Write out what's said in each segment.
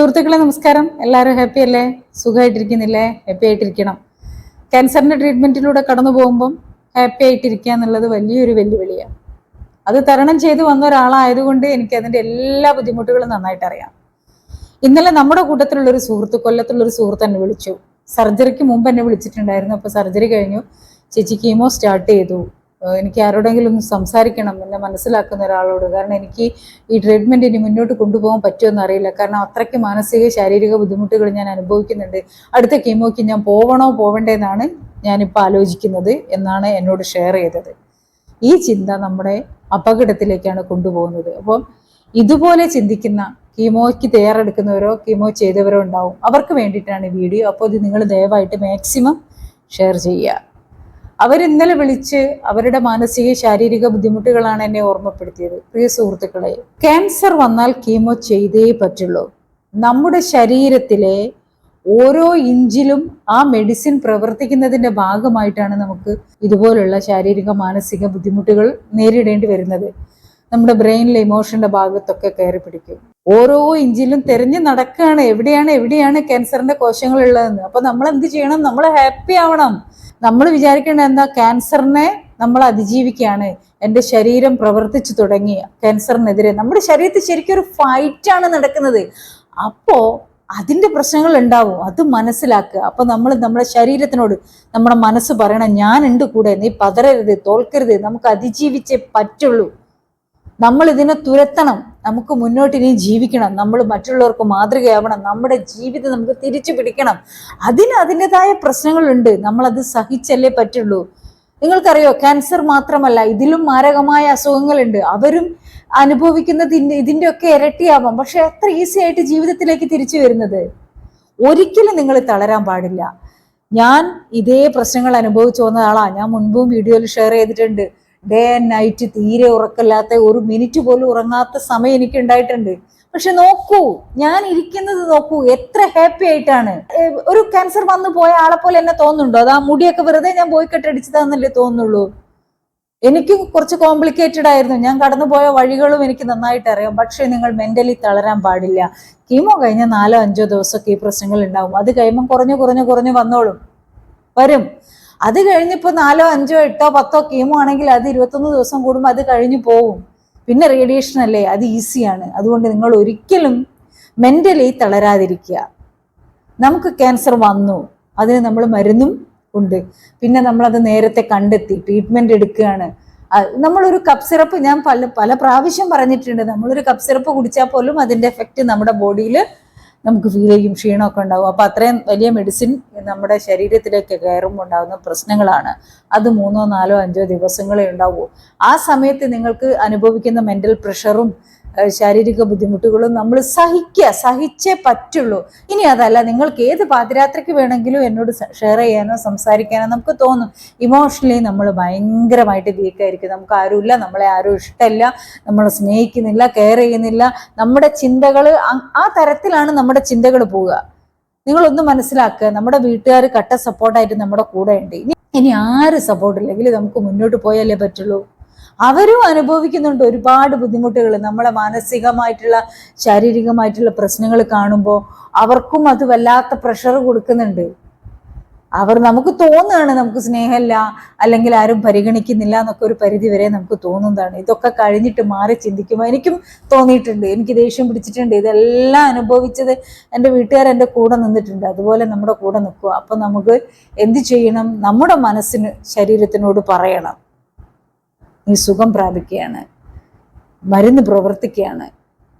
സുഹൃത്തുക്കളെ നമസ്കാരം. എല്ലാവരും ഹാപ്പി അല്ലേ? സുഖമായിട്ടിരിക്കുന്നില്ലേ? ഹാപ്പി ആയിട്ടിരിക്കണം. ക്യാൻസറിന്റെ ട്രീറ്റ്മെന്റിലൂടെ കടന്നു പോകുമ്പം ഹാപ്പി ആയിട്ടിരിക്കുക എന്നുള്ളത് വലിയൊരു വെല്ലുവിളിയാണ്. അത് തരണം ചെയ്തു വന്ന ഒരാളായതുകൊണ്ട് എനിക്ക് അതിന്റെ എല്ലാ ബുദ്ധിമുട്ടുകളും നന്നായിട്ട് അറിയാം. ഇന്നലെ നമ്മുടെ കൂട്ടത്തിലുള്ളൊരു സുഹൃത്ത് കൊല്ലത്തുള്ളൊരു സുഹൃത്ത് എന്നെ വിളിച്ചു. സർജറിക്ക് മുമ്പ് എന്നെ വിളിച്ചിട്ടുണ്ടായിരുന്നു. അപ്പോൾ സർജറി കഴിഞ്ഞു. ചേച്ചി കീമോ സ്റ്റാർട്ട് ചെയ്തു. എനിക്ക് ആരോടെങ്കിലും ഒന്ന് സംസാരിക്കണം എന്നെ മനസ്സിലാക്കുന്ന ഒരാളോട്. കാരണം എനിക്ക് ഈ ട്രീറ്റ്മെന്റ് ഇനി മുന്നോട്ട് കൊണ്ടുപോകാൻ പറ്റുമെന്ന് അറിയില്ല. കാരണം അത്രയ്ക്ക് മാനസിക ശാരീരിക ബുദ്ധിമുട്ടുകൾ ഞാൻ അനുഭവിക്കുന്നുണ്ട്. അടുത്ത കീമോക്ക് ഞാൻ പോവണോ പോവണ്ടേന്നാണ് ഞാനിപ്പോൾ ആലോചിക്കുന്നത് എന്നാണ് എന്നോട് ഷെയർ ചെയ്തത്. ഈ ചിന്ത നമ്മുടെ അപകടത്തിലേക്കാണ് കൊണ്ടുപോകുന്നത്. അപ്പം ഇതുപോലെ ചിന്തിക്കുന്ന കീമോയ്ക്ക് തയ്യാറെടുക്കുന്നവരോ കീമോ ചെയ്തവരോ ഉണ്ടാവും. അവർക്ക് വേണ്ടിയിട്ടാണ് ഈ വീഡിയോ. അപ്പോൾ ഇത് നിങ്ങൾ ദയവായിട്ട് മാക്സിമം ഷെയർ ചെയ്യുക. അവർ ഇന്നലെ വിളിച്ച് അവരുടെ മാനസിക ശാരീരിക ബുദ്ധിമുട്ടുകളാണ് എന്നെ ഓർമ്മപ്പെടുത്തിയത്. പ്രിയ സുഹൃത്തുക്കളെ ക്യാൻസർ വന്നാൽ കീമോ ചെയ്തേ പറ്റുള്ളൂ. നമ്മുടെ ശരീരത്തിലെ ഓരോ ഇഞ്ചിലും ആ മെഡിസിൻ പ്രവർത്തിക്കുന്നതിന്റെ ഭാഗമായിട്ടാണ് നമുക്ക് ഇതുപോലുള്ള ശാരീരിക മാനസിക ബുദ്ധിമുട്ടുകൾ നേരിടേണ്ടി വരുന്നത്. നമ്മുടെ ബ്രെയിനിലെ ഇമോഷന്റെ ഭാഗത്തൊക്കെ കയറി പിടിക്കും. ഓരോ ഇഞ്ചിലും തെരഞ്ഞു നടക്കുകയാണ്. എവിടെയാണ് എവിടെയാണ് ക്യാൻസറിന്റെ കോശങ്ങൾ ഉള്ളതെന്ന് അപ്പൊ നമ്മൾ എന്ത് ചെയ്യണം? നമ്മൾ ഹാപ്പി ആവണം. നമ്മൾ വിചാരിക്കേണ്ട എന്താ? ക്യാൻസറിനെ നമ്മൾ അതിജീവിക്കുകയാണ്. എന്റെ ശരീരം പ്രവർത്തിച്ചു തുടങ്ങി ക്യാൻസറിനെതിരെ. നമ്മുടെ ശരീരത്തിൽ ശരിക്കും ഒരു ഫൈറ്റാണ് നടക്കുന്നത്. അപ്പോൾ അതിന്റെ പ്രശ്നങ്ങൾ ഉണ്ടാവും. അത് മനസ്സിലാക്കുക. അപ്പോൾ നമ്മൾ നമ്മുടെ ശരീരത്തിനോട് നമ്മുടെ മനസ്സ് പറയണം ഞാൻ ഉണ്ട് കൂടെ നീ പതരരുത് തോൽക്കരുത് നമുക്ക് അതിജീവിച്ചേ പറ്റുള്ളൂ. നമ്മൾ ഇതിനെ തുരത്തണം. നമുക്ക് മുന്നോട്ട് ഇനി ജീവിക്കണം. നമ്മൾ മറ്റുള്ളവർക്ക് മാതൃകയാവണം. നമ്മുടെ ജീവിതം നമുക്ക് തിരിച്ചു പിടിക്കണം. അതിന് അതിന്റെതായ പ്രശ്നങ്ങളുണ്ട്. നമ്മളത് സഹിച്ചല്ലേ പറ്റുള്ളൂ. നിങ്ങൾക്കറിയോ ക്യാൻസർ മാത്രമല്ല ഇതിലും മാരകമായ അസുഖങ്ങളുണ്ട്. അവരും അനുഭവിക്കുന്നത് ഒക്കെ ഇരട്ടിയാവാം. പക്ഷെ എത്ര ഈസി ആയിട്ട് ജീവിതത്തിലേക്ക് തിരിച്ചു വരുന്നത് ഒരിക്കലും നിങ്ങൾ തളരാൻ പാടില്ല. ഞാൻ ഇതേ പ്രശ്നങ്ങൾ അനുഭവിച്ചു വന്ന ആളാ. ഞാൻ മുൻപും വീഡിയോയിൽ ഷെയർ ചെയ്തിട്ടുണ്ട്. ഡേ ആൻഡ് നൈറ്റ് തീരെ ഉറക്കമില്ലാത്ത ഒരു മിനിറ്റ് പോലും ഉറങ്ങാത്ത സമയം എനിക്ക് ഉണ്ടായിട്ടുണ്ട്. പക്ഷെ നോക്കൂ ഞാൻ ഇരിക്കുന്നത് നോക്കൂ എത്ര ഹാപ്പി ആയിട്ടാണ്. ഒരു ക്യാൻസർ വന്നു പോയ ആളെ പോലെ എന്നെ തോന്നുന്നുണ്ടോ? അതാ മുടിയൊക്കെ വെറുതെ ഞാൻ പോയി കെട്ടടിച്ചതാന്നല്ലേ തോന്നുള്ളൂ എനിക്ക് കുറച്ച് കോംപ്ലിക്കേറ്റഡ് ആയിരുന്നു. ഞാൻ കടന്നുപോയ വഴികളും എനിക്ക് നന്നായിട്ട് അറിയാം. പക്ഷെ നിങ്ങൾ മെന്റലി തളരാൻ പാടില്ല. കീമോ കഴിഞ്ഞ നാലോ അഞ്ചോ ദിവസമൊക്കെ ഈ പ്രശ്നങ്ങൾ ഉണ്ടാവും. അത് കഴിയുമ്പോൾ കുറഞ്ഞു കുറഞ്ഞു കുറഞ്ഞു വന്നോളും. വരും. അത് കഴിഞ്ഞിപ്പോൾ നാലോ അഞ്ചോ എട്ടോ പത്തോ കീമോ ആണെങ്കിൽ അത് ഇരുപത്തൊന്ന് ദിവസം കൂടുമ്പോൾ അത് കഴിഞ്ഞു പോവും. പിന്നെ റേഡിയേഷൻ അല്ലേ? അത് ഈസിയാണ് അതുകൊണ്ട് നിങ്ങൾ ഒരിക്കലും മെന്റലി തളരാതിരിക്കുക. നമുക്ക് ക്യാൻസർ വന്നു. അതിന് നമ്മൾ മരുന്നും ഉണ്ട്. പിന്നെ നമ്മളത് നേരത്തെ കണ്ടെത്തി ട്രീറ്റ്മെന്റ് എടുക്കുകയാണ്. നമ്മളൊരു കപ്പ് സിറപ്പ് ഞാൻ പല പല പ്രാവശ്യം പറഞ്ഞിട്ടുണ്ട്. നമ്മളൊരു കപ്പ് സിറപ്പ് കുടിച്ചാൽ പോലും അതിന്റെ എഫക്റ്റ് നമ്മുടെ ബോഡിയിൽ നമുക്ക് ഫീൽ ചെയ്യും ക്ഷീണമൊക്കെ ഉണ്ടാവും. അപ്പൊ അത്രയും വലിയ മെഡിസിൻ നമ്മുടെ ശരീരത്തിലേക്ക് കയറുമ്പോൾ ഉണ്ടാകുന്ന പ്രശ്നങ്ങളാണ്. അത് മൂന്നോ നാലോ അഞ്ചോ ദിവസങ്ങളേ ഉണ്ടാവൂ. ആ സമയത്ത് നിങ്ങൾക്ക് അനുഭവിക്കുന്ന മെന്റൽ പ്രഷറും ശാരീരിക ബുദ്ധിമുട്ടുകളും നമ്മൾ സഹിക്കുക സഹിച്ചേ പറ്റുള്ളൂ. ഇനി അതല്ല നിങ്ങൾക്ക് ഏത് പാതിരാത്രിക്ക് വേണമെങ്കിലും എന്നോട് ഷെയർ ചെയ്യാനോ സംസാരിക്കാനോ നമുക്ക് തോന്നും. ഇമോഷണലി നമ്മൾ ഭയങ്കരമായിട്ട് വീക്കായിരിക്കും നമുക്ക് ആരുമില്ല നമ്മളെ ആരും ഇഷ്ടമില്ല നമ്മളെ സ്നേഹിക്കുന്നില്ല കെയർ ചെയ്യുന്നില്ല. നമ്മുടെ ചിന്തകൾ ആ തരത്തിലാണ് നമ്മുടെ ചിന്തകൾ പോവുക. നിങ്ങളൊന്ന് മനസ്സിലാക്കുക നമ്മുടെ വീട്ടുകാർ കട്ട സപ്പോർട്ടായിട്ട് നമ്മുടെ കൂടെ ഉണ്ട്. ഇനി ആര് സപ്പോർട്ട് ഇല്ലെങ്കിൽ നമുക്ക് മുന്നോട്ട് പോയാലേ പറ്റുള്ളൂ? അവരും അനുഭവിക്കുന്നുണ്ട് ഒരുപാട് ബുദ്ധിമുട്ടുകൾ. നമ്മളെ മാനസികമായിട്ടുള്ള ശാരീരികമായിട്ടുള്ള പ്രശ്നങ്ങൾ കാണുമ്പോൾ അവർക്കും അത് വല്ലാത്ത പ്രഷർ കൊടുക്കുന്നുണ്ട്. അവർ നമുക്ക് തോന്നുകയാണ് നമുക്ക് സ്നേഹമില്ല അല്ലെങ്കിൽ ആരും പരിഗണിക്കുന്നില്ല എന്നൊക്കെ ഒരു പരിധി വരെ നമുക്ക് തോന്നുന്നതാണ്. ഇതൊക്കെ കഴിഞ്ഞിട്ട് മാറി ചിന്തിക്കുമ്പോൾ എനിക്കും തോന്നിയിട്ടുണ്ട്. എനിക്ക് ദേഷ്യം പിടിച്ചിട്ടുണ്ട്. ഇതെല്ലാം അനുഭവിച്ചത് എന്റെ വീട്ടുകാർ എന്റെ കൂടെ നിന്നിട്ടുണ്ട്. അതുപോലെ നമ്മുടെ കൂടെ നിൽക്കുക. അപ്പം നമുക്ക് എന്ത് ചെയ്യണം? നമ്മുടെ മനസ്സിന് ശരീരത്തിനോട് പറയണം. നീ സുഖം പ്രാപിക്കുകയാണ്. മരുന്ന് പ്രവർത്തിക്കുകയാണ്.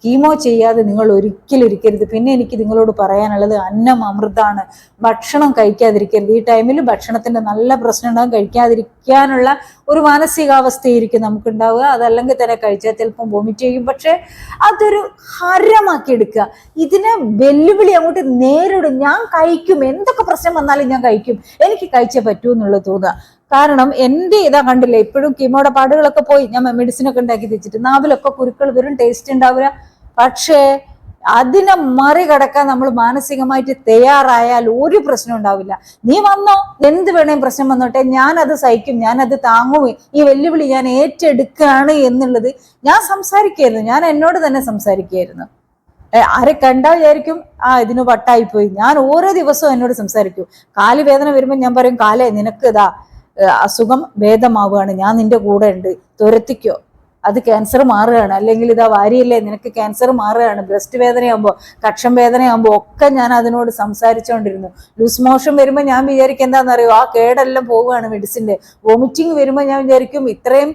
കീമോ ചെയ്യാതെ നിങ്ങൾ ഒരിക്കലും ഇരിക്കരുത്. പിന്നെ എനിക്ക് നിങ്ങളോട് പറയാനുള്ളത് അന്നം അമൃതാണ്. ഭക്ഷണം കഴിക്കാതിരിക്കരുത്. ഈ ടൈമിൽ ഭക്ഷണത്തിന്റെ നല്ല പ്രശ്നം ഉണ്ടാകും കഴിക്കാതിരിക്കാനുള്ള ഒരു മാനസികാവസ്ഥയായിരിക്കും നമുക്കുണ്ടാവുക. അതല്ലെങ്കിൽ തന്നെ കഴിച്ചാൽ ചിലപ്പം വോമിറ്റ് ചെയ്യും. പക്ഷേ അതൊരു ഹരമാക്കി എടുക്കുക. ഇതിനെ വെല്ലുവിളി അങ്ങോട്ട് നേരിടും. ഞാൻ കഴിക്കും. എന്തൊക്കെ പ്രശ്നം വന്നാലും ഞാൻ കഴിക്കും. എനിക്ക് കഴിച്ചേ പറ്റൂ എന്നുള്ളത് തോന്നുക. കാരണം എന്റെ ഇതാ കണ്ടില്ലേ ഇപ്പോഴും കീമോടെ പാടുകളൊക്കെ പോയി. ഞാൻ മെഡിസിൻ ഒക്കെ ഉണ്ടാക്കി തെച്ചിട്ട് നാവിലൊക്കെ കുരുക്കൾ വരും ടേസ്റ്റ് ഉണ്ടാവില്ല. പക്ഷേ അതിനെ മറികടക്കാൻ നമ്മൾ മാനസികമായിട്ട് തയ്യാറായാൽ ഒരു പ്രശ്നം ഉണ്ടാവില്ല. നീ വന്നോ എന്ത് വേണേലും പ്രശ്നം വന്നോട്ടെ ഞാൻ അത് സഹിക്കും ഞാൻ അത് താങ്ങും. ഈ വെല്ലുവിളി ഞാൻ ഏറ്റെടുക്കുകയാണ് എന്നുള്ളത് ഞാൻ സംസാരിക്കുകയായിരുന്നു. ഞാൻ എന്നോട് തന്നെ സംസാരിക്കുകയായിരുന്നു. ആരെ കണ്ടാ വിചാരിക്കും ആ ഇതിന് വട്ടായിപ്പോയി. ഞാൻ ഓരോ ദിവസവും എന്നോട് സംസാരിക്കും. കാൽ വേദന വരുമ്പോൾ ഞാൻ പറയും കാലേ നിനക്ക് ഇതാ അസുഖം ഭേദമാവുകയാണ്. ഞാൻ നിന്റെ കൂടെ ഉണ്ട്. തുരത്തിക്കോ അത് ക്യാൻസർ മാറുകയാണ്. അല്ലെങ്കിൽ ഇതാ വാരിയല്ലേ നിനക്ക് ക്യാൻസർ മാറുകയാണ്. ബ്രസ്റ്റ് വേദനയാകുമ്പോൾ കക്ഷം വേദനയാകുമ്പോൾ ഒക്കെ ഞാൻ അതിനോട് സംസാരിച്ചുകൊണ്ടിരുന്നു ലൂസ് മോഷൻ വരുമ്പോൾ ഞാൻ വിചാരിക്കും എന്താണെന്നറിയോ ആ കേടെല്ലാം പോവുകയാണ് മെഡിസിന്റെ. വോമിറ്റിംഗ് വരുമ്പോൾ ഞാൻ വിചാരിക്കും ഇത്രയും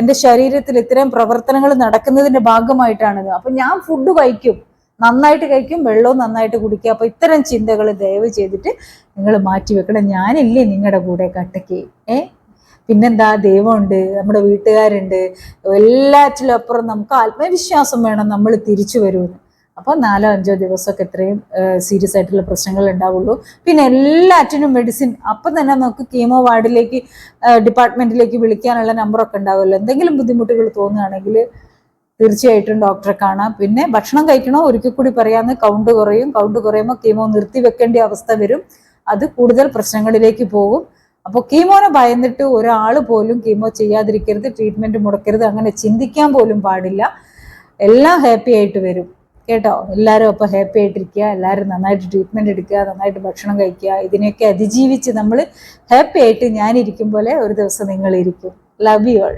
എന്റെ ശരീരത്തിൽ ഇത്രയും പ്രവർത്തനങ്ങൾ നടക്കുന്നതിന്റെ ഭാഗമായിട്ടാണ് അപ്പം ഞാൻ ഫുഡ് കഴിക്കും. നന്നായിട്ട് കഴിക്കും വെള്ളവും നന്നായിട്ട് കുടിക്കുക. അപ്പോൾ ഇത്തരം ചിന്തകൾ ദയവ് ചെയ്തിട്ട് നിങ്ങൾ മാറ്റി വെക്കണം. ഞാനില്ലേ നിങ്ങളുടെ കൂടെ കട്ടയ്ക്ക് ഏ? പിന്നെന്താ? ദൈവമുണ്ട് നമ്മുടെ വീട്ടുകാരുണ്ട്. എല്ലാറ്റിലും അപ്പുറം നമുക്ക് ആത്മവിശ്വാസം വേണം നമ്മൾ തിരിച്ചു വരുമെന്ന്. അപ്പോൾ നാലോ അഞ്ചോ ദിവസമൊക്കെ ഇത്രയും സീരിയസ് ആയിട്ടുള്ള പ്രശ്നങ്ങൾ ഉണ്ടാവുള്ളൂ. പിന്നെ എല്ലാറ്റിനും മെഡിസിൻ അപ്പം തന്നെ നമുക്ക് കീമോ വാർഡിലേക്ക് ഡിപ്പാർട്ട്മെന്റിലേക്ക് വിളിക്കാനുള്ള നമ്പറൊക്കെ ഉണ്ടാവുമല്ലോ. എന്തെങ്കിലും ബുദ്ധിമുട്ടുകൾ തോന്നുകയാണെങ്കിൽ തീർച്ചയായിട്ടും ഡോക്ടറെ കാണാം. പിന്നെ ഭക്ഷണം കഴിക്കണോ? ഒരിക്കൽ കൂടി പറയാന്ന് കൗണ്ട് കുറയും. കൗണ്ട് കുറയുമ്പോൾ കീമോ നിർത്തി വെക്കേണ്ട അവസ്ഥ വരും. അത് കൂടുതൽ പ്രശ്നങ്ങളിലേക്ക് പോകും. അപ്പോൾ കീമോനെ ഭയന്നിട്ട് ഒരാൾ പോലും കീമോ ചെയ്യാതിരിക്കരുത് ട്രീറ്റ്മെന്റ് മുടക്കരുത് അങ്ങനെ ചിന്തിക്കാൻ പോലും പാടില്ല. എല്ലാം ഹാപ്പി ആയിട്ട് വരും. കേട്ടോ? എല്ലാവരും അപ്പോൾ ഹാപ്പി ആയിട്ടിരിക്കുക. എല്ലാവരും നന്നായിട്ട് ട്രീറ്റ്മെന്റ് എടുക്കുക നന്നായിട്ട് ഭക്ഷണം കഴിക്കുക. ഇതിനെയൊക്കെ അതിജീവിച്ച് നമ്മൾ ഹാപ്പി ആയിട്ട് ഞാനിരിക്കും പോലെ ഒരു ദിവസം നിങ്ങളിരിക്കും. Love you all